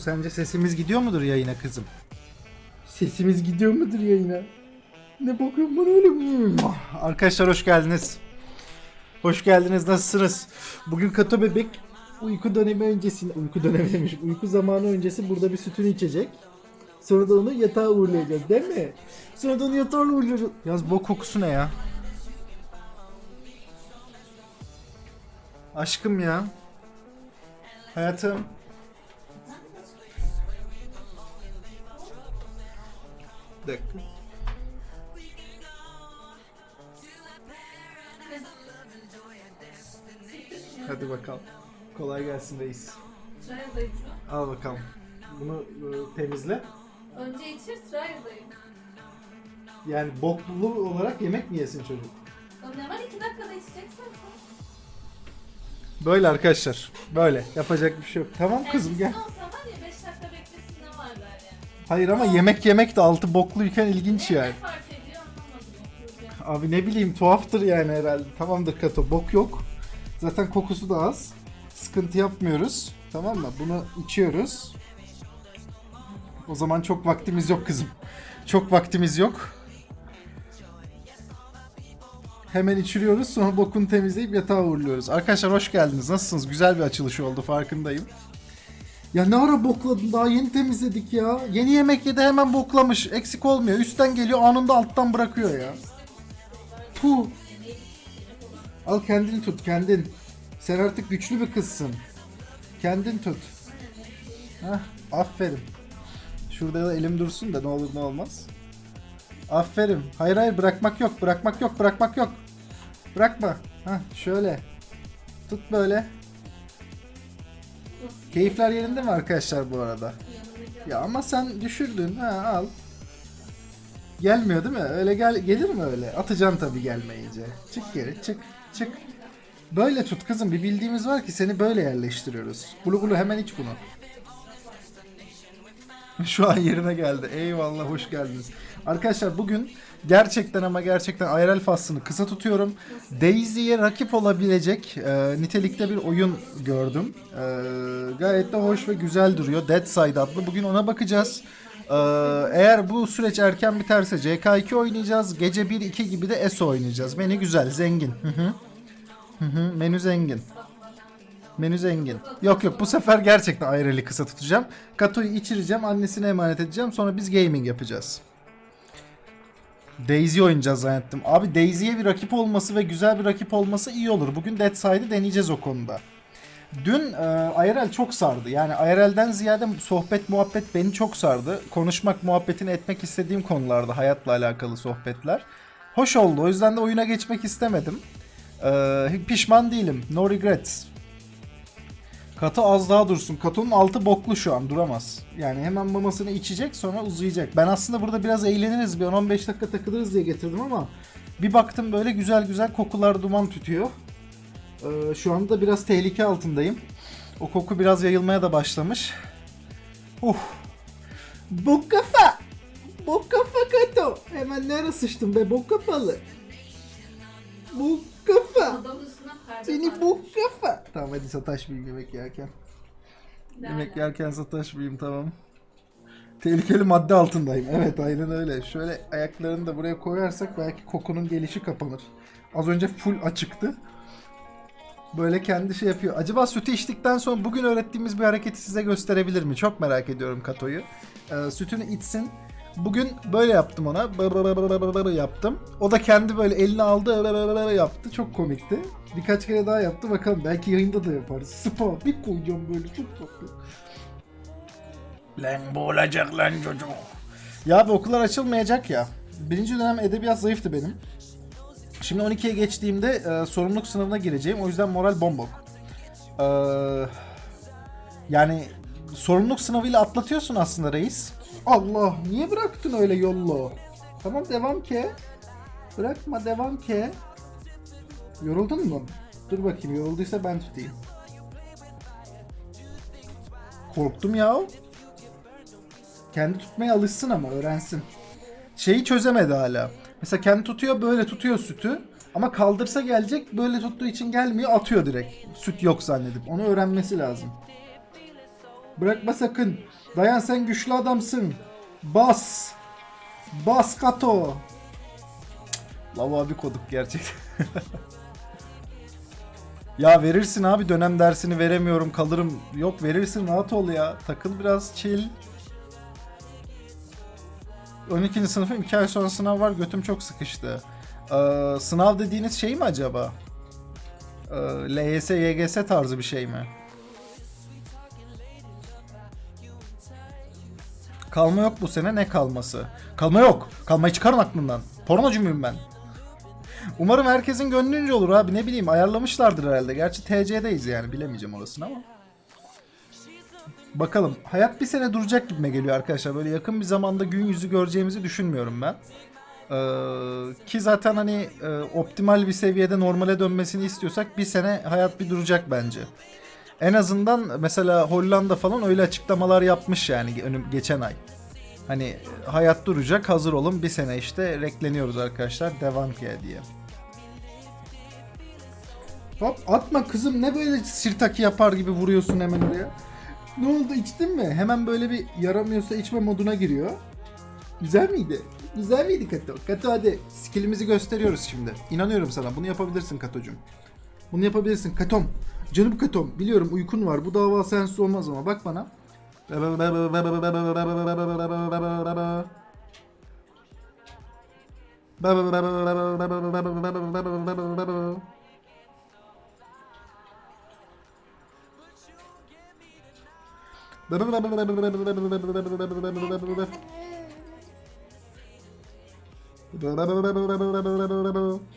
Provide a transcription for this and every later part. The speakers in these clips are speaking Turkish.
Sence sesimiz gidiyor mudur yayına kızım? Sesimiz gidiyor mudur yayına? Ne bakıyorsun bana öyle? Arkadaşlar hoş geldiniz. Hoş geldiniz. Nasılsınız? Bugün Katu bebek Uyku dönemi öncesinde, uyku dönemi demiş, uyku zamanı öncesi burada bir sütünü içecek. Sonra da onu yatağa uğurlayacağız değil mi? Sonra da onu yatağa uğurlayacağız. Yalnız bok kokusu ne ya? Aşkım ya. Hayatım. Bir dakika. Hadi bakalım. Kolay gelsin reis. Trial'dayım şu an. Al bakalım. Bunu e, temizle. Önce içir, trial'dayım. Yani boklu olarak yemek mi yesin çocuk? Ne var iki dakikada içeceksin. Böyle arkadaşlar. Böyle. Yapacak bir şey yok. Tamam kızım gel. Olsa Hayır ama yemek yemek de altı bokluyken ilginç yani. Fark ediyor anlamadım. Yani. Abi ne bileyim tuhaftır yani herhalde. Tamamdır Kato. Bok yok. Zaten kokusu da az. Sıkıntı yapmıyoruz. Tamam mı? Bunu içiyoruz. O zaman çok vaktimiz yok kızım. Çok vaktimiz yok. Hemen içiriyoruz sonra bokunu temizleyip yatağa uğurluyoruz. Arkadaşlar hoş geldiniz. Nasılsınız? Güzel bir açılış oldu farkındayım. Ya ne ara bokladın daha yeni temizledik ya. Yeni yemek yedi hemen boklamış. Eksik olmuyor. Üstten geliyor anında alttan bırakıyor ya. Puh. Al kendini tut kendin. Sen artık güçlü bir kızsın. Kendin tut. Hah, aferin. Şurada da elim dursun da ne olur ne olmaz. Aferin. Hayır hayır bırakmak yok. Bırakmak yok. Bırakmak yok. Bırakma. Hah şöyle. Tut böyle. Keyifler yerinde mi arkadaşlar bu arada? Ya ama sen düşürdün. Ha al. Gelmiyor değil mi? Öyle gel gelir mi öyle? Atacaksın tabii gelmeyince. Çık geri, çık, çık. Böyle tut kızım. Bir bildiğimiz var ki seni böyle yerleştiriyoruz. Bulu bulu hemen iç bunu. Şu an yerine geldi. Eyvallah hoş geldiniz. Arkadaşlar bugün gerçekten ama gerçekten IRL faslını kısa tutuyorum. Daisy'ye rakip olabilecek e, nitelikte bir oyun gördüm. E, gayet de hoş ve güzel duruyor. Dead Side adlı. Bugün ona bakacağız. E, eğer bu süreç erken biterse CK2 oynayacağız. Gece 1-2 gibi de ESO oynayacağız. Menü güzel, zengin. Menü zengin. Menü zengin. Yok yok bu sefer gerçekten IRL'i kısa tutacağım. Kato'yu içireceğim, annesine emanet edeceğim. Sonra biz gaming yapacağız. Daisy oynayacağız zannettim. Abi Daisy'ye bir rakip olması ve güzel bir rakip olması iyi olur. Bugün Dead Side'ı deneyeceğiz o konuda. Dün e, IRL çok sardı. Yani IRL'den ziyade sohbet muhabbet beni çok sardı. Konuşmak, muhabbetini etmek istediğim konularda hayatla alakalı sohbetler. Hoş oldu. O yüzden de oyuna geçmek istemedim. E, pişman değilim. No regrets. Katı az daha dursun. Kato'nun altı boklu şu an duramaz. Yani hemen mamasını içecek sonra uzayacak. Ben aslında burada biraz eğleniriz bir 10-15 dakika takılırız diye getirdim ama bir baktım böyle güzel güzel kokular duman tütüyor. Ee, şu anda biraz tehlike altındayım. O koku biraz yayılmaya da başlamış. Uh. Bok kafa! Bok kafa Kato! Hemen nereye sıçtın be bok kafalı? Bok kafa! Seni sardı. Tamam hadi sataşmayayım yemek yerken. Yemek yerken sataşmayayım tamam. Tehlikeli madde altındayım. Evet aynen öyle. Şöyle ayaklarını da buraya koyarsak belki kokunun gelişi kapanır. Az önce full açıktı. Böyle kendi şey yapıyor. Acaba sütü içtikten sonra bugün öğrettiğimiz bir hareketi size gösterebilir mi? Çok merak ediyorum Kato'yu. Ee, sütünü içsin. Bugün böyle yaptım ona. Yaptım. O da kendi böyle elini aldı yaptı. Çok komikti. Birkaç kere daha yaptı. Bakalım belki yayında da yaparız. Spa bir koyacağım böyle çok tatlı. Lan bu olacak lan çocuk. Ya bu okullar açılmayacak ya. Birinci dönem edebiyat zayıftı benim. Şimdi 12'ye geçtiğimde e, sorumluluk sınavına gireceğim. O yüzden moral bombok. Ee, yani sorumluluk sınavıyla atlatıyorsun aslında reis. Allah niye bıraktın öyle yollu? Tamam devam ke. Bırakma devam ke. Yoruldun mu? Dur bakayım yorulduysa ben tutayım. Korktum ya. Kendi tutmaya alışsın ama öğrensin. Şeyi çözemedi hala. Mesela kendi tutuyor böyle tutuyor sütü. Ama kaldırsa gelecek böyle tuttuğu için gelmiyor atıyor direkt. Süt yok zannedip. Onu öğrenmesi lazım. Bırakma sakın. Dayan sen güçlü adamsın. Bas. Bas Kato. Lava abi koduk gerçekten. ya verirsin abi dönem dersini veremiyorum kalırım. Yok verirsin rahat ol ya. Takıl biraz chill. 12. sınıfım 2 ay sonra sınav var götüm çok sıkıştı. Ee, sınav dediğiniz şey mi acaba? Ee, LYS, YGS tarzı bir şey mi? Kalma yok bu sene ne kalması? Kalma yok. Kalmayı çıkarın aklından. Pornocu muyum ben? Umarım herkesin gönlünce olur abi ne bileyim ayarlamışlardır herhalde. Gerçi TC'deyiz yani bilemeyeceğim orasını ama. Bakalım. Hayat bir sene duracak gibime geliyor arkadaşlar. Böyle yakın bir zamanda gün yüzü göreceğimizi düşünmüyorum ben. Ee, ki zaten hani e, optimal bir seviyede normale dönmesini istiyorsak bir sene hayat bir duracak bence. En azından mesela Hollanda falan öyle açıklamalar yapmış yani önüm geçen ay. Hani hayat duracak hazır olun bir sene işte rekleniyoruz arkadaşlar devam ki diye. Hop atma kızım ne böyle sirtaki yapar gibi vuruyorsun hemen oraya. Ne oldu içtin mi? Hemen böyle bir yaramıyorsa içme moduna giriyor. Güzel miydi? Güzel miydi Kato? Kato hadi skillimizi gösteriyoruz şimdi. İnanıyorum sana bunu yapabilirsin Kato'cum. Bunu yapabilirsin Katom. Canım Katom biliyorum uykun var bu dava sensiz olmaz ama bak bana.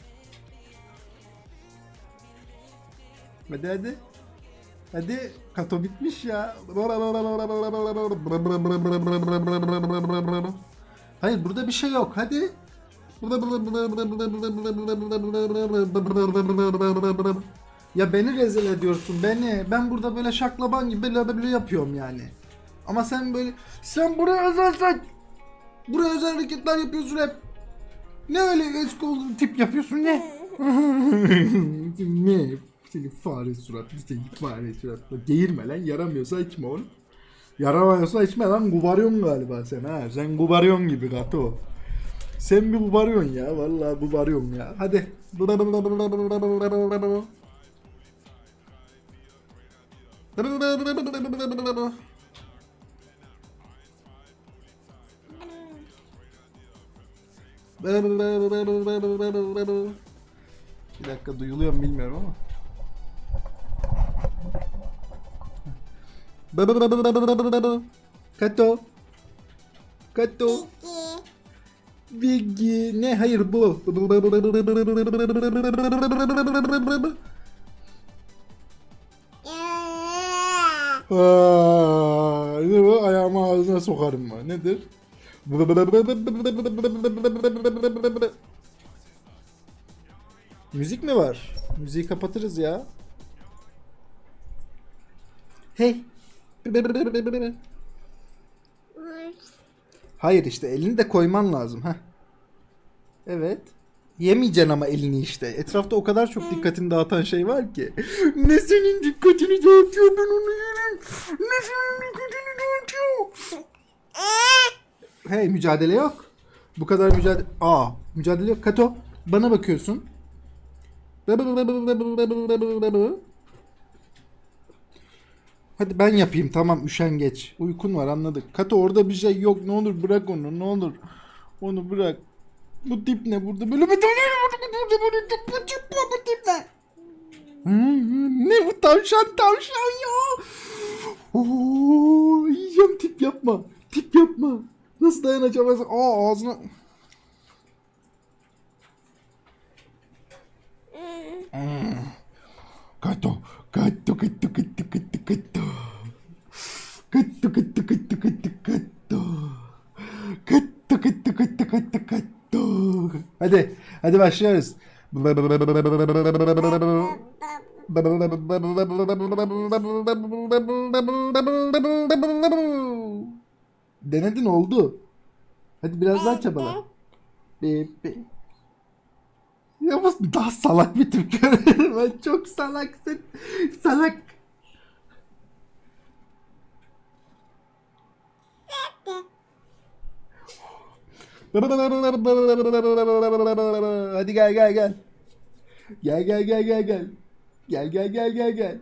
Hadi hadi. Hadi kato bitmiş ya. Hayır burada bir şey yok. Hadi. Ya beni rezil ediyorsun beni. Ben burada böyle şaklaban gibi böyle yapıyorum yani. Ama sen böyle sen buraya özel sen buraya özel hareketler yapıyorsun hep. Ne öyle eski tip yapıyorsun ne? ne? Seni fare suratlı, seni fare suratlı. Geğirme lan, yaramıyorsa içme oğlum. Yaramıyorsa içme lan, gubaryon galiba sen ha. Sen gubaryon gibi gato. Sen bir gubaryon ya, vallahi gubaryon ya. Hadi. Bir dakika duyuluyor mu bilmiyorum ama. Kato. Kato. Biggie. Ne? Hayır bu. Ne bu? Ayağımı ağzına sokarım mı? Nedir? Müzik mi var? Müziği kapatırız ya. Hey. Hayır işte elini de koyman lazım. ha. Evet. Yemeyeceksin ama elini işte. Etrafta o kadar çok dikkatini dağıtan şey var ki. Ne senin dikkatini dağıtıyor ben onu yerim. Ne senin dikkatini dağıtıyor. Hey mücadele yok. Bu kadar mücadele... Aa mücadele yok. Kato bana bakıyorsun. Hadi ben yapayım tamam üşengeç. Uykun var anladık. Kato orada bir şey yok ne olur bırak onu ne olur. Onu bırak. Bu tip ne burada böyle bir bu tip ne bu tip ne? Ne bu tavşan tavşan ya. Oo, yiyeceğim tip yapma. Tip yapma. Nasıl dayanacağım? Aa ağzına. Kato, kato, kato, kato, kato, kato. Kato, kato, kato, kato, kato. Kato, kato, kato, kato, kato. Hadi, hadi başlıyoruz. Denedin oldu. Hadi biraz daha çabala. Bip, bip. Yavuz daha salak bir tip görüyorum. Ben çok salaksın. Salak. Hadi gel gel gel. Gel gel gel gel gel. Gel gel gel gel gel.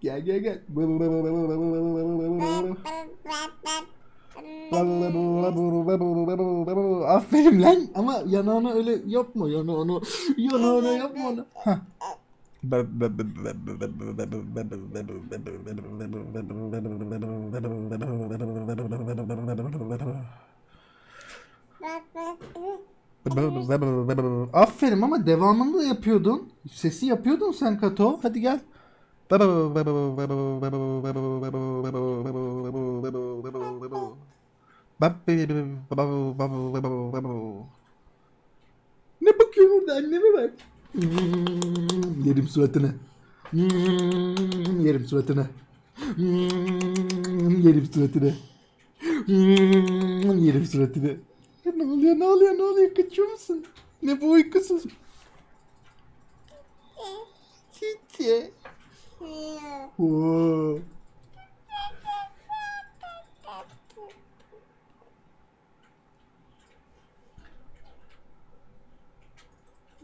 Gel gel gel. Aferin lan ama yanağına öyle yapma yanağına yanağına yapma onu. Aferin ama devamını da yapıyordun. Sesi yapıyordun sen Kato. Hadi gel. Ne bakıyorsun orada anneme bak. Hmm, Yerim suratını. Hmm, Yerim suratını. Hmm, Yerim suratını. Hmm, Yerim suratını. Ne oluyor ne oluyor ne oluyor kaçıyor musun? Ne bu uykusuz? Çiçe. Oo.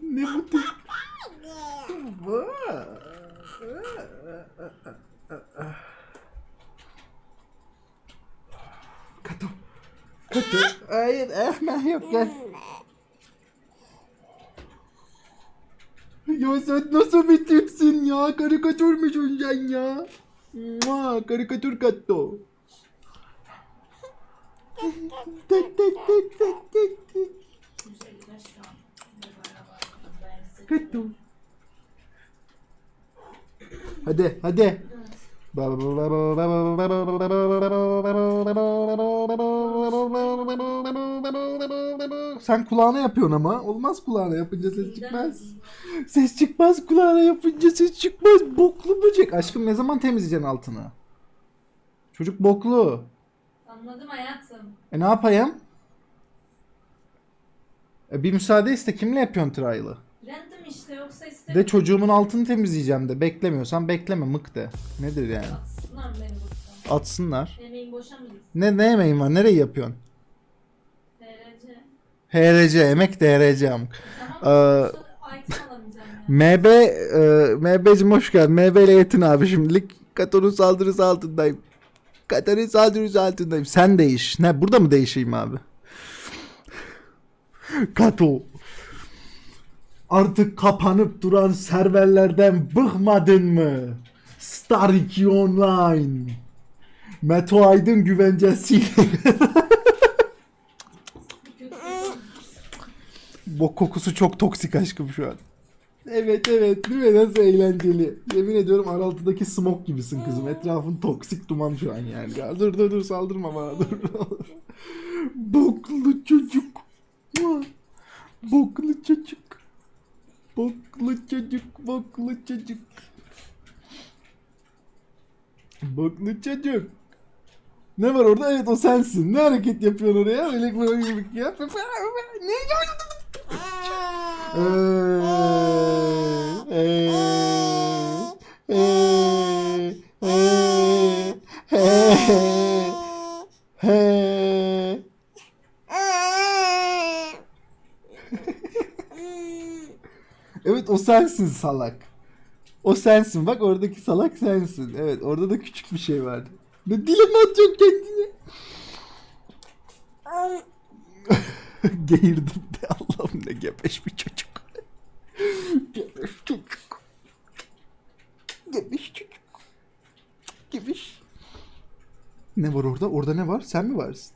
Ne bu tip? Vay. Kato. Kato. Hayır, Ahmet yok gel. Ya sen nasıl bir tipsin ya? Karikatür müsün sen ya? Mua, karikatür Kato. Tek tek tek tek tek tek. Kato. Hadi hadi. Sen kulağına yapıyorsun ama. Olmaz kulağına yapınca ses çıkmaz. Ses çıkmaz kulağına yapınca ses çıkmaz. Boklu böcek. Aşkım ne zaman temizleyeceksin altını? Çocuk boklu. Anladım hayatım. E ne yapayım? E bir müsaade iste. Kimle yapıyorsun trial'ı? Random işte yoksa De istemiyorum. çocuğumun altını temizleyeceğim de. Beklemiyorsan bekleme mık de. Nedir yani? Atsınlar beni buradan. Atsınlar. Emeğim boşa mı gitsin? Ne, ne yemeğin var? Nereyi yapıyorsun? HRC, emek DRC amk. Ee. MB, e, MB'cim hoş geldin. MB ile yetin abi şimdilik. Katon'un saldırısı altındayım. Katon'un saldırısı altındayım. Sen değiş. Ne burada mı değişeyim abi? Kato. Artık kapanıp duran serverlerden bıkmadın mı? Star 2 Online. Meto Aydın güvencesiyle. Bok kokusu çok toksik aşkım şu an. Evet evet değil mi nasıl eğlenceli. Yemin ediyorum Araltı'daki smoke gibisin kızım. Etrafın toksik duman şu an yani. Ya dur dur dur saldırma bana dur. Boklu çocuk. Boklu çocuk. Boklu çocuk. Boklu çocuk. Boklu çocuk. Ne var orada? Evet o sensin. Ne hareket yapıyorsun oraya? Öyle gibi ya. Ne Evet o sensin salak. O sensin. Bak oradaki salak sensin. Evet orada da küçük bir şey vardı. Ne dilim atıyor kendine. Geğirdim de Allah'ım ne gebeş bir çocuk. gebeş çocuk. Gebeş çocuk. Gebeş. Ne var orada? Orada ne var? Sen mi varsın?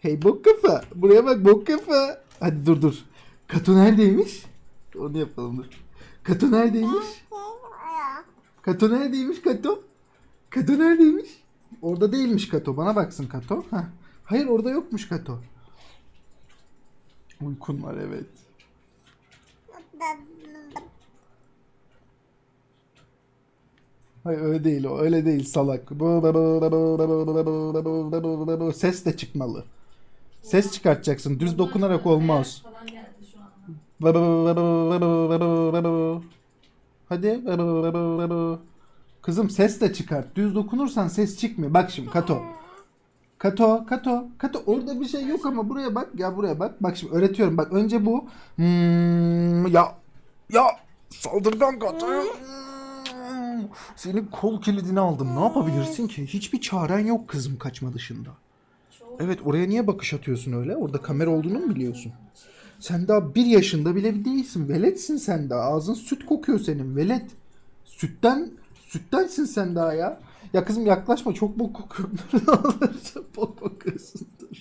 Hey bok kafa. Buraya bak bok kafa. Hadi dur dur. Kato neredeymiş? Onu yapalım dur. Kato neredeymiş? Kato neredeymiş Kato? Kato neredeymiş? Orada değilmiş Kato. Bana baksın Kato. Heh. Hayır orada yokmuş Kato. Uykun var evet. Hayır öyle değil o. Öyle değil salak. Ses de çıkmalı. Ses çıkartacaksın. Düz dokunarak olmaz. Hadi. Kızım ses de çıkart. Düz dokunursan ses çıkmıyor. Bak şimdi Kato. Kato, Kato, Kato orada bir şey yok ama buraya bak. Ya buraya bak. Bak şimdi öğretiyorum. Bak önce bu. Hmm, ya ya saldırgan Kato. Hmm, Senin kol kilidini aldım. Ne yapabilirsin ki? Hiçbir çaren yok kızım kaçma dışında. Evet oraya niye bakış atıyorsun öyle? Orada kamera olduğunu mu biliyorsun? Sen daha bir yaşında bile değilsin. Veletsin sen daha. Ağzın süt kokuyor senin. Velet. Sütten, süttensin sen daha ya. Ya kızım yaklaşma çok bok kokuyorum. Çok bok kokuyorsun dur.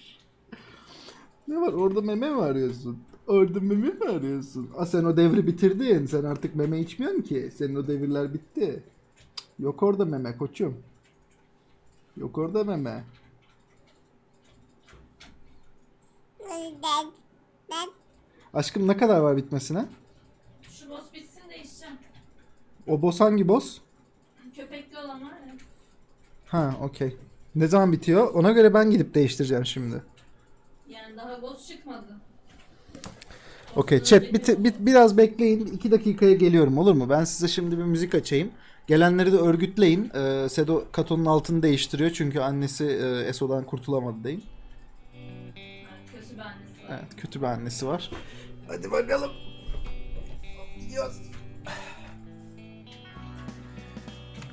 Ne var orada meme mi arıyorsun? Orada meme mi arıyorsun? Aa, sen o devri bitirdin. Sen artık meme içmiyorsun ki. Senin o devirler bitti. Yok orada meme koçum. Yok orada meme. Aşkım ne kadar var bitmesine? Şu boss bitsin değişeceğim. O boss hangi boss? Köpekli olan var ya. Ha okey. Ne zaman bitiyor? Ona göre ben gidip değiştireceğim şimdi. Yani daha boss çıkmadı. Okey chat bir, bir- biraz bekleyin. 2 dakikaya geliyorum olur mu? Ben size şimdi bir müzik açayım. Gelenleri de örgütleyin. Ee, Sedo Kato'nun altını değiştiriyor çünkü annesi e, Eso'dan kurtulamadı deyin. Kötü bir annesi var. Evet kötü bir annesi var. Hadi bakalım. Gidiyoruz.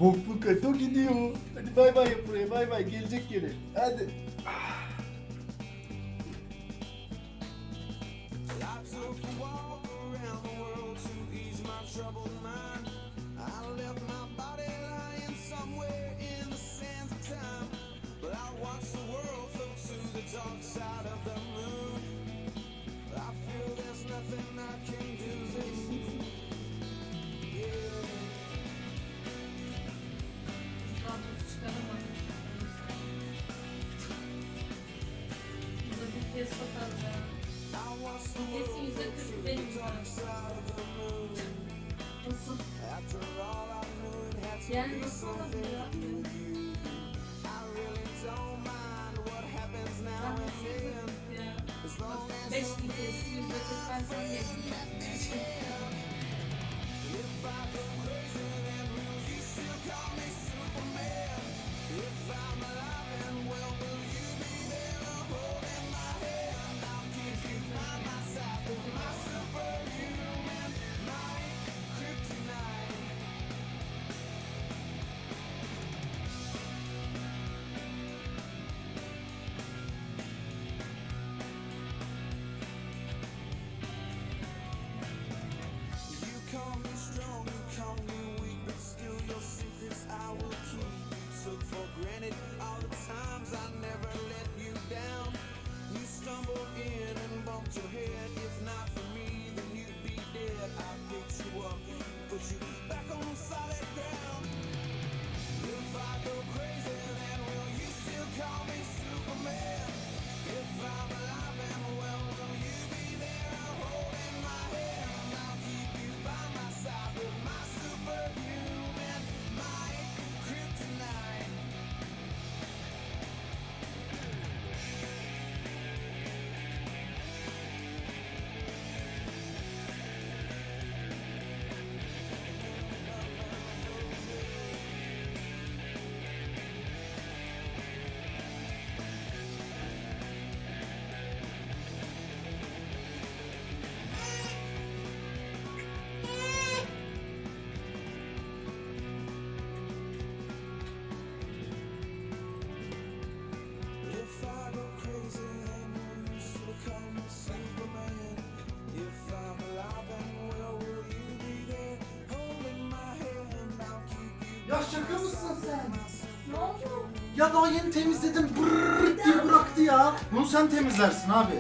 Boklu Kato gidiyor. Hadi bay bay yap buraya bay bay gelecek geri. Hadi. Daha Nasıl? Yani nasıl. Ya şaka mısın sen? Ne oldu? Ya daha yeni temizledim. Brrrr diye bıraktı ya. Bunu sen temizlersin abi.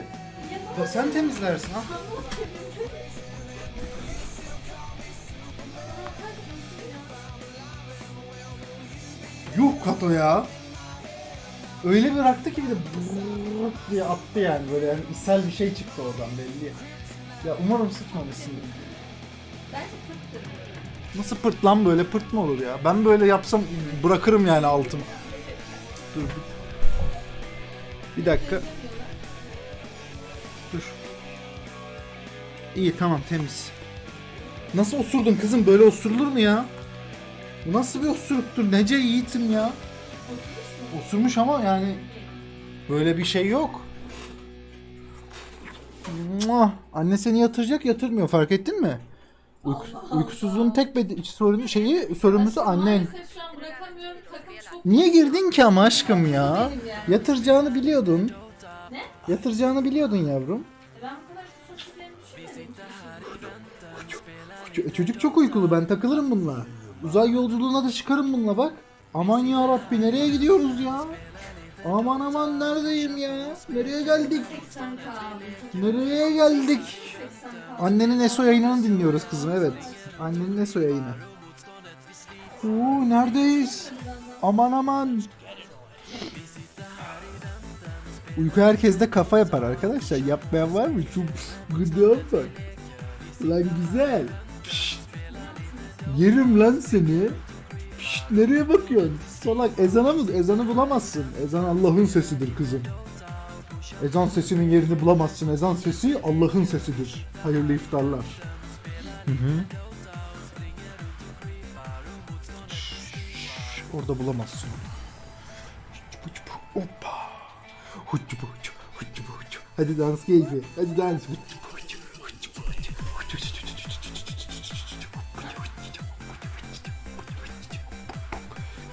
Ya sen temizlersin ha. Yuh Kato ya. Öyle bir bıraktı ki bir de brrrr diye attı yani böyle yani ishal bir şey çıktı oradan belli. Ya umarım sıkmamışsındır. Bence kırktır. Nasıl pırt lan böyle pırt mı olur ya? Ben böyle yapsam bırakırım yani altım. Dur bir. Dakika. Dur. İyi tamam temiz. Nasıl osurdun kızım? Böyle osurulur mu ya? Bu nasıl bir osuruktur? Nece yiğitim ya. Osurmuş ama yani Böyle bir şey yok. Anne seni yatıracak yatırmıyor fark ettin mi? Uyku, Allah Allah. uykusuzluğun tek bedi- sorunu şeyi sorumlusu annen. Maalesef şu an bırakamıyorum. Takım çok Niye girdin ki ama aşkım ya? Benim yani. Yatıracağını biliyordun. Ne? Yatıracağını biliyordun yavrum. E Ben bu kadar kısa süreli düşünmedim. Ç- çocuk çok uykulu ben takılırım bununla. Uzay yolculuğuna da çıkarım bununla bak. Aman ya Rabbi nereye gidiyoruz ya? Aman aman neredeyim ya? Nereye geldik? 80 kaldı. Nereye geldik? 80 kaldı. Annenin ESO yayınını dinliyoruz kızım evet. Annenin ESO yayını. Oo neredeyiz? Aman aman. Uyku herkeste kafa yapar arkadaşlar. Yapmayan var mı? Çok gıda bak. Lan güzel. Pişt. Yerim lan seni. Nereye bakıyorsun? Salak ezana mı? Ezanı bulamazsın. Ezan Allah'ın sesidir kızım. Ezan sesinin yerini bulamazsın. Ezan sesi Allah'ın sesidir. Hayırlı iftarlar. Hı hı. Orada bulamazsın. Hoppa. Hadi dans keyfi. Hadi dans.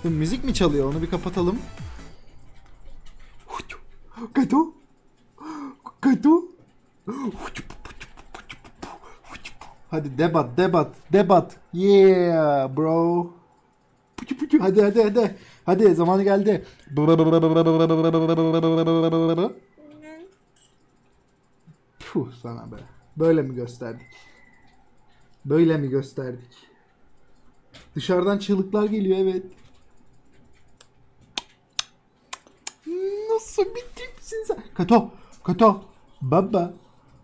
Bu Müzik mi çalıyor? Onu bir kapatalım. Kato. Kato. Hadi debat debat debat. Yeah bro. Hadi hadi hadi. Hadi zamanı geldi. Puh sana be. Böyle mi gösterdik? Böyle mi gösterdik? Dışarıdan çığlıklar geliyor evet. Nasıl bir tipsin sen? Kato, Kato, baba.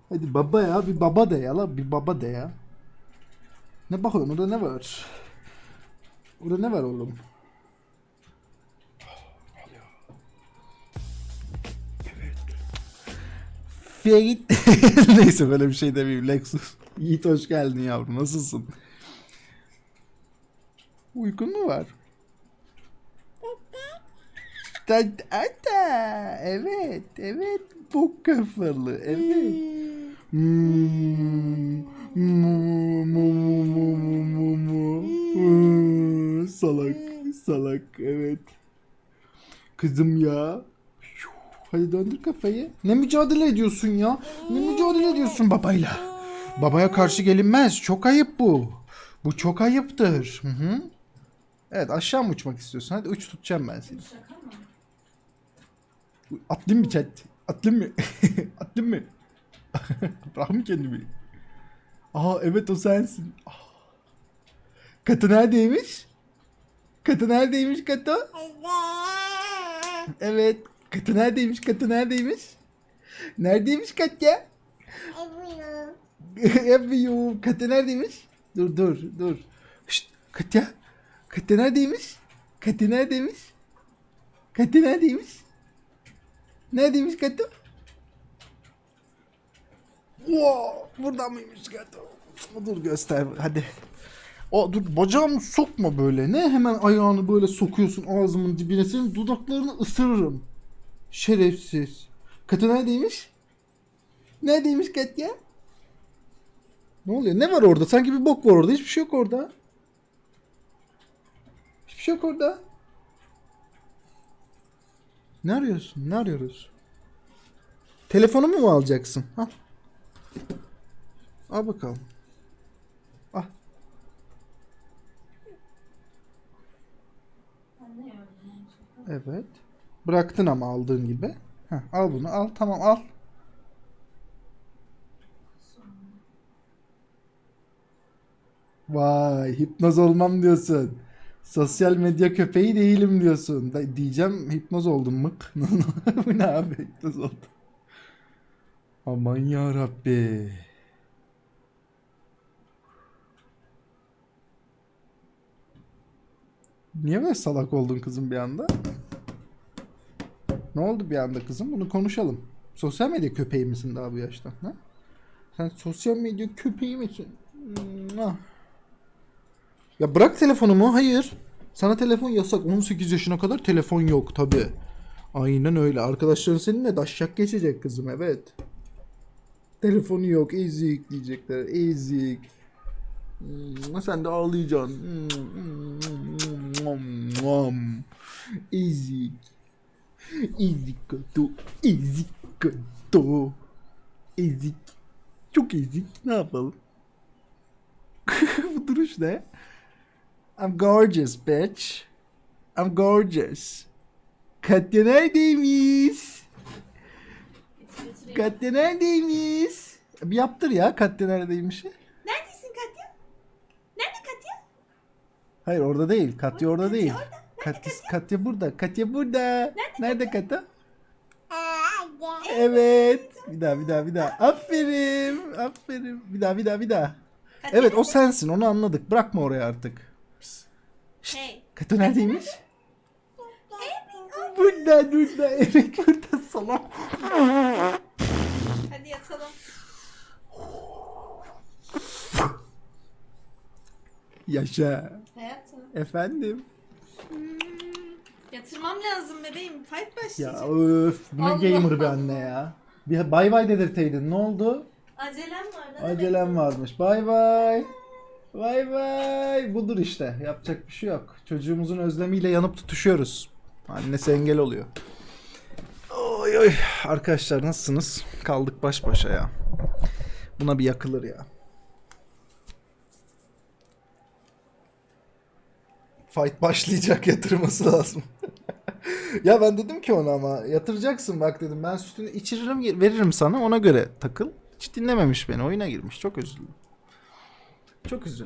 Hadi baba ya, bir baba de ya la, bir baba de ya. Ne bakıyorsun, orada ne var? Orada ne var oğlum? Ferit. Neyse böyle bir şey demeyeyim Lexus. Yiğit hoş geldin yavrum, nasılsın? Uykun mu var? Ata, evet, evet, bu kafalı, evet. Salak, salak, evet. Kızım ya. Hadi döndür kafayı. Ne mücadele ediyorsun ya? Ne mücadele ediyorsun babayla? Babaya karşı gelinmez. Çok ayıp bu. Bu çok ayıptır. Hı hı. Evet aşağı mı uçmak istiyorsun? Hadi uç tutacağım ben seni. Şaka mı? Atlayayım mı chat? Atlayayım mı? Atlayayım mı? Bırakayım kendimi. Aa evet o sensin. Ah. Katı neredeymiş? Katı neredeymiş Katı? Evet. Katı neredeymiş? Katı neredeymiş? Neredeymiş Katya? Yapıyorum. Katya neredeymiş? Dur dur dur. Şşt Katya. Katya neredeymiş? Katya neredeymiş? Katya neredeymiş? Neredeymiş Katya? Wow, burada mıymış Katya? Dur göster hadi. O dur bacağımı sokma böyle. Ne hemen ayağını böyle sokuyorsun ağzımın dibine. Senin dudaklarını ısırırım. Şerefsiz. Katya neredeymiş? Neredeymiş Katya? Ne oluyor? Ne var orada? Sanki bir bok var orada. Hiçbir şey yok orada. Hiçbir şey yok orada. Ne arıyorsun? Ne arıyoruz? Telefonumu mu alacaksın? Al. Al bakalım. Al. Gördüm? Evet. Bıraktın ama aldığın gibi. Heh, al bunu al. Tamam al. Vay hipnoz olmam diyorsun. Sosyal medya köpeği değilim diyorsun. Da, diyeceğim hipnoz oldum mık. Bu ne abi hipnoz oldum. Aman ya Rabbi. Niye böyle salak oldun kızım bir anda? Ne oldu bir anda kızım? Bunu konuşalım. Sosyal medya köpeği misin daha bu yaşta? Ha? Sen sosyal medya köpeği misin? Hmm, ah. Ya bırak telefonumu. Hayır. Sana telefon yasak. 18 yaşına kadar telefon yok tabi. Aynen öyle. Arkadaşların seninle daşşak geçecek kızım evet. Telefonu yok ezik diyecekler. Ezik. Hmm, sen de ağlayacaksın. Hmm, Ezik. Ezik kato. Ezik kato. Ezik. Çok ezik. Ne yapalım? Bu duruş ne? I'm gorgeous bitch. I'm gorgeous. Katya neredeymiş? Katya neredeymiş? Bir yaptır ya Katya neredeymiş? Neredesin Katya? Nerede Katya? Hayır orada değil. Katya orada Katya değil. orada. Katya, Katya burada. Katya burada. Nerede, Katya? Evet. Bir daha bir daha bir daha. Aferin. Aferin. Bir daha bir daha bir daha. Katya Evet o nerede? sensin onu anladık. Bırakma oraya artık. Hey. Katya neredeymiş? Burada burada. Evet burada salak. Hadi yatalım. Yaşa. Hayatım. Efendim. Yatırmam lazım bebeğim. Fight başlayacak. Ya öf. Bu ne Allah gamer be anne ya. Bir bay bay dedirteydin. Ne oldu? Acelem var. ne Acelem varmış. Bay bay. Bay bay. Budur işte. Yapacak bir şey yok. Çocuğumuzun özlemiyle yanıp tutuşuyoruz. Annesi engel oluyor. Oy oy. Arkadaşlar nasılsınız? Kaldık baş başa ya. Buna bir yakılır ya. Fight başlayacak yatırması lazım. ya ben dedim ki ona ama yatıracaksın bak dedim. Ben sütünü içiririm veririm sana ona göre takıl. Hiç dinlememiş beni. Oyuna girmiş. Çok üzüldüm. Çok üzüldüm.